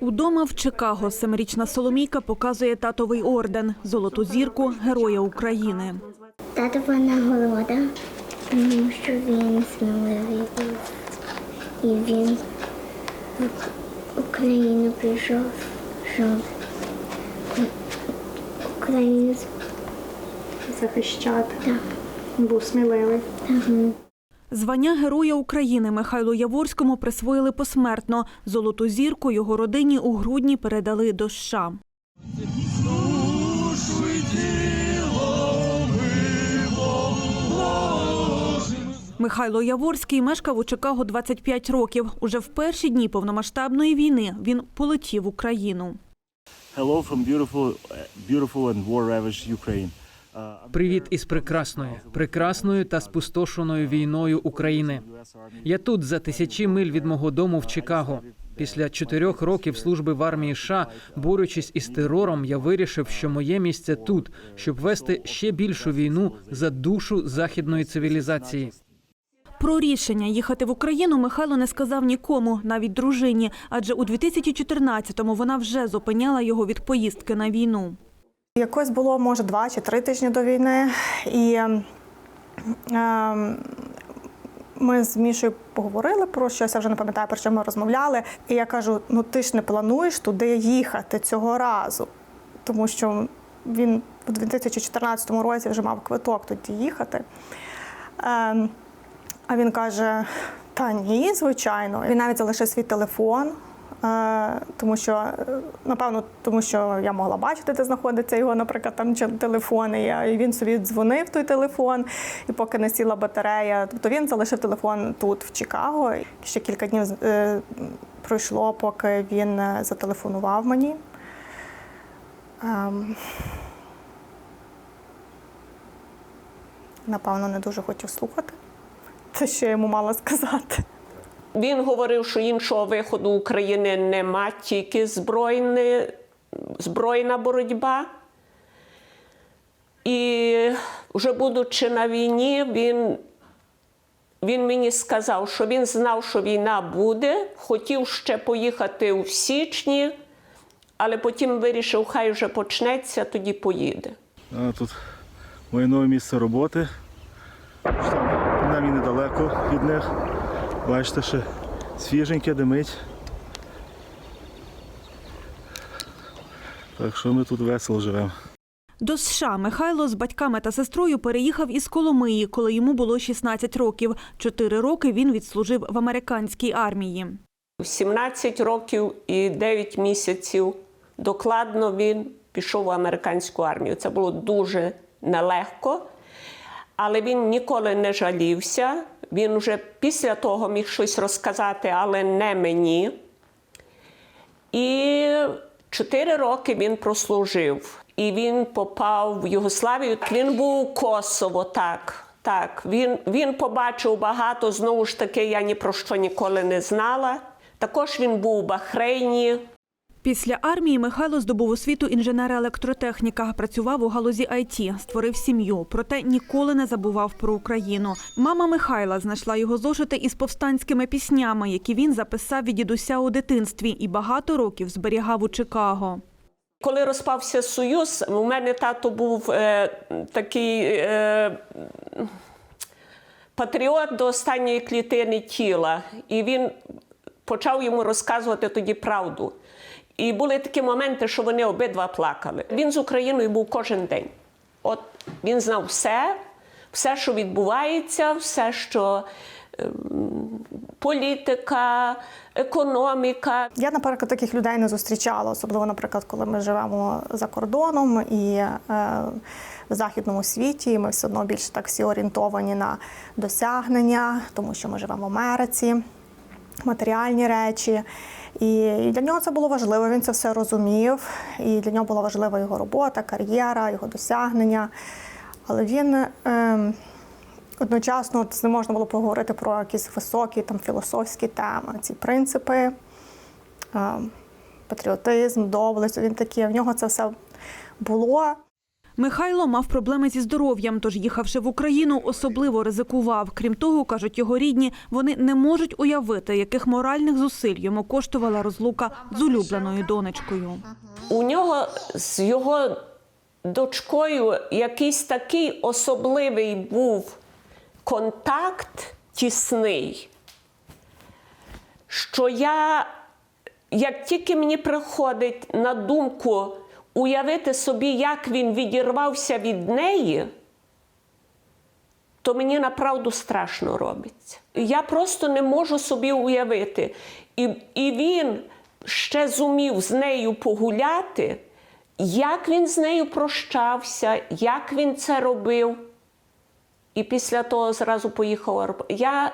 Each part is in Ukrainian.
Удома в Чикаго семирічна Соломійка показує татовий орден Золоту зірку Героя України. Татова нагорода, тому що він сміливий. І він в Україну прийшов, щоб Україну захищати. Так. Був сміливий. Звання Героя України Михайлу Яворському присвоїли посмертно. Золоту зірку його родині у грудні передали до США. Михайло Яворський мешкав у Чикаго 25 років. Уже в перші дні повномасштабної війни він полетів в Україну. Hello from beautiful, beautiful and war-ravaged Ukraine. Привіт із прекрасної, прекрасною та спустошеною війною України. Я тут за тисячі миль від мого дому в Чикаго. Після чотирьох років служби в армії США, борючись із терором, я вирішив, що моє місце тут, щоб вести ще більшу війну за душу західної цивілізації. Про рішення їхати в Україну Михайло не сказав нікому, навіть дружині, адже у 2014-му вона вже зупиняла його від поїздки на війну. Якось було, може, два чи три тижні до війни. І е, ми з Мішою поговорили про щось, я вже не пам'ятаю, про що ми розмовляли. І я кажу: ну ти ж не плануєш туди їхати цього разу, тому що він у 2014 році вже мав квиток туди їхати. Е, а він каже: Та ні, звичайно. Він навіть залишив свій телефон. Е, Тому що, е, напевно, тому що я могла бачити, де знаходиться його, наприклад, там телефон. І він собі дзвонив той телефон, і поки не сіла батарея, тобто він залишив телефон тут, в Чикаго. Ще кілька днів е, пройшло, поки він е, зателефонував мені. Ем, Напевно, не дуже хотів слухати. Це що я йому мала сказати. Він говорив, що іншого виходу України нема, тільки збройне, збройна боротьба. І вже будучи на війні, він, він мені сказав, що він знав, що війна буде, хотів ще поїхати у січні, але потім вирішив, хай вже почнеться, тоді поїде. А тут моє нове місце роботи. Там, принаймні недалеко від них. Бачите, ще свіженьке димить. Так що ми тут весело живемо. До США Михайло з батьками та сестрою переїхав із Коломиї, коли йому було 16 років. Чотири роки він відслужив в американській армії. 17 років і 9 місяців докладно він пішов в американську армію. Це було дуже нелегко, але він ніколи не жалівся. Він вже після того міг щось розказати, але не мені. І 4 роки він прослужив. І він попав в Югославію. Він був у Косово, так. Так, він, він побачив багато, знову ж таки, я ні про що ніколи не знала. Також він був у Бахрейні. Після армії Михайло здобув освіту інженера-електротехніка, працював у галузі IT, створив сім'ю, проте ніколи не забував про Україну. Мама Михайла знайшла його зошити із повстанськими піснями, які він записав від дідуся у дитинстві і багато років зберігав у Чикаго. Коли розпався Союз, у мене тато був е, такий е, патріот до останньої клітини тіла, і він почав йому розказувати тоді правду. І були такі моменти, що вони обидва плакали. Він з Україною був кожен день. От він знав все, все, що відбувається, все, що ем, політика, економіка. Я, наприклад, таких людей не зустрічала, особливо, наприклад, коли ми живемо за кордоном і е, в західному світі. Ми все одно більше так всі орієнтовані на досягнення, тому що ми живемо в Америці, матеріальні речі. І для нього це було важливо. Він це все розумів. І для нього була важлива його робота, кар'єра, його досягнення. Але він. Е, Одночасно не можна було поговорити про якісь високі там філософські теми, ці принципи, е, патріотизм, доблесть. Він такий, в нього це все було. Михайло мав проблеми зі здоров'ям, тож їхавши в Україну, особливо ризикував. Крім того, кажуть його рідні, вони не можуть уявити, яких моральних зусиль йому коштувала розлука з улюбленою донечкою. У нього з його дочкою якийсь такий особливий був контакт тісний, що я, як тільки мені приходить на думку уявити собі, як він відірвався від неї, то мені направду страшно робиться. Я просто не можу собі уявити. І, і він ще зумів з нею погуляти, як він з нею прощався, як він це робив. І після того зразу поїхав. Я,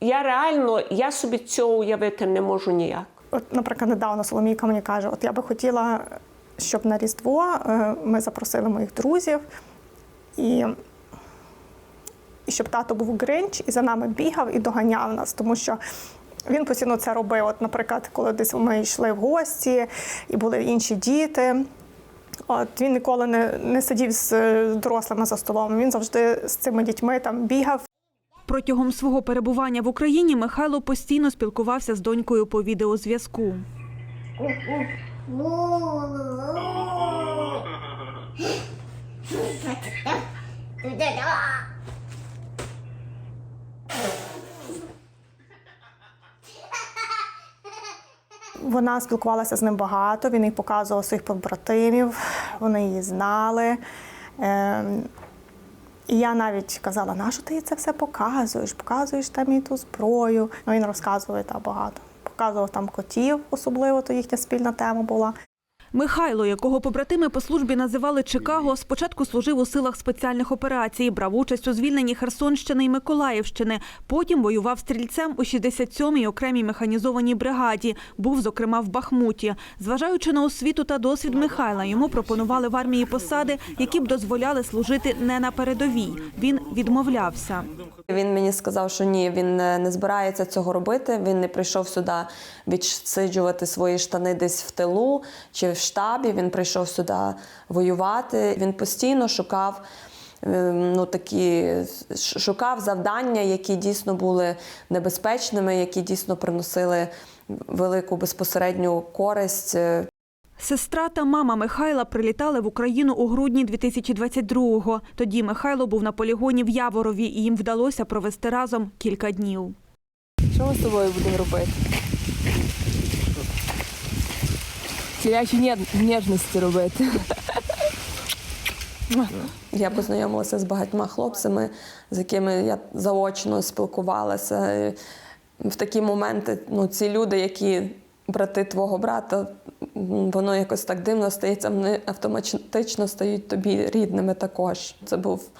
я реально я собі цього уявити не можу ніяк. От, наприклад, недавно Соломійка мені каже: от я би хотіла, щоб на Різдво е, ми запросили моїх друзів, і, і щоб тато був гринч і за нами бігав і доганяв нас, тому що. Він постійно це робив. От, наприклад, коли десь ми йшли в гості і були інші діти. От він ніколи не, не сидів з е, дорослими за столом. Він завжди з цими дітьми там бігав, Протягом свого перебування в Україні Михайло постійно спілкувався з донькою по відеозв'язку. Вона спілкувалася з ним багато, він їй показував своїх побратимів, вони її знали. Ем, І я навіть казала, нащо ти їй це все показуєш? Показуєш там і ту зброю. Ну, він розказує та багато. Показував там котів, особливо, то їхня спільна тема була. Михайло, якого побратими по службі називали Чикаго, спочатку служив у силах спеціальних операцій, брав участь у звільненні Херсонщини і Миколаївщини. Потім воював стрільцем у 67-й окремій механізованій бригаді. Був, зокрема, в Бахмуті. Зважаючи на освіту та досвід Михайла, йому пропонували в армії посади, які б дозволяли служити не на передовій. Він відмовлявся. Він мені сказав, що ні, він не збирається цього робити. Він не прийшов сюди відсиджувати свої штани десь в тилу чи в штабі. Він прийшов сюди воювати. Він постійно шукав. е, Ну, такі шукав завдання, які дійсно були небезпечними, які дійсно приносили велику безпосередню користь е, Сестра та мама Михайла прилітали в Україну у грудні 2022-го. Тоді Михайло був на полігоні в Яворові, і їм вдалося провести разом кілька днів. Що ми з тобою будемо робити? Тілячі нє- ніжності робити. Я познайомилася з багатьма хлопцями, з якими я заочно спілкувалася. В такі моменти ну, ці люди, які брати твого брата, воно якось так дивно стається, вони автоматично стають тобі рідними також. Це був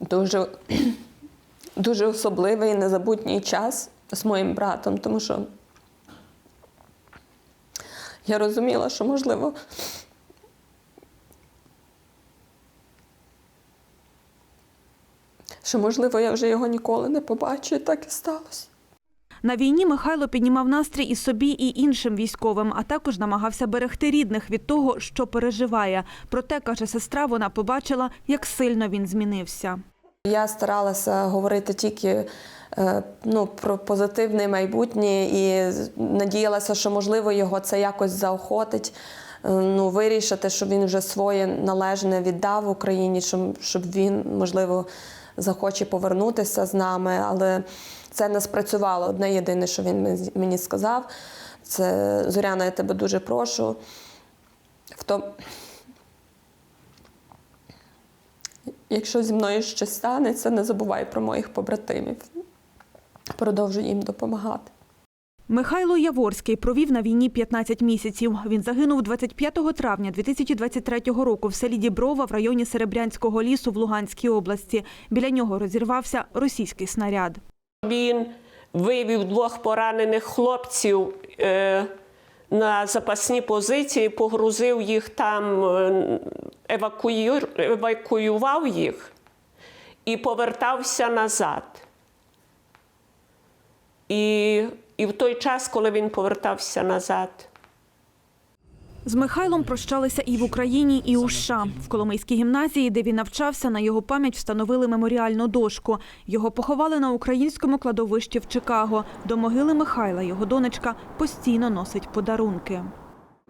дуже, дуже особливий незабутній час з моїм братом, тому що я розуміла, що можливо. Що, можливо, я вже його ніколи не побачу, і так і сталося. На війні Михайло піднімав настрій і собі, і іншим військовим, а також намагався берегти рідних від того, що переживає. Проте, каже сестра, вона побачила, як сильно він змінився. Я старалася говорити тільки е, ну, про позитивне майбутнє і надіялася, що можливо його це якось заохотить. е, Ну, вирішити, що він вже своє належне віддав Україні, щоб, щоб він, можливо, захоче повернутися з нами. Але це не спрацювало. Одне єдине, що він мені- сказав, це Зоряна, я тебе дуже прошу. В Якщо зі мною щось станеться, не забувай про моїх побратимів. Продовжуй їм допомагати. Михайло Яворський провів на війні 15 місяців. Він загинув 25 травня 2023 року в селі Діброва в районі Серебрянського лісу в Луганській області. Біля нього розірвався російський снаряд. Він вивів двох поранених хлопців е, на запасні позиції, погрузив їх там, е, евакую... евакуював їх і повертався назад. І, і в той час, коли він повертався назад, З Михайлом прощалися і в Україні, і у США. В Коломийській гімназії, де він навчався, на його пам'ять встановили меморіальну дошку. Його поховали на українському кладовищі в Чикаго. До могили Михайла його донечка постійно носить подарунки.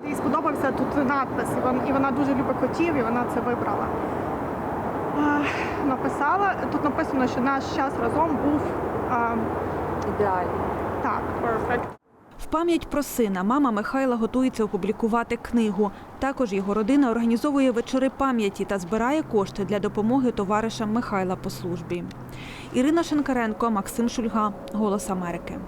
Їй сподобався тут надпис, і і вона дуже любить котів, і вона це вибрала. Написала, тут написано, що наш час разом був Ідеально. так, perfect. В пам'ять про сина мама Михайла готується опублікувати книгу. Також його родина організовує вечори пам'яті та збирає кошти для допомоги товаришам Михайла по службі. Ірина Шенкаренко, Максим Шульга, Голос Америки.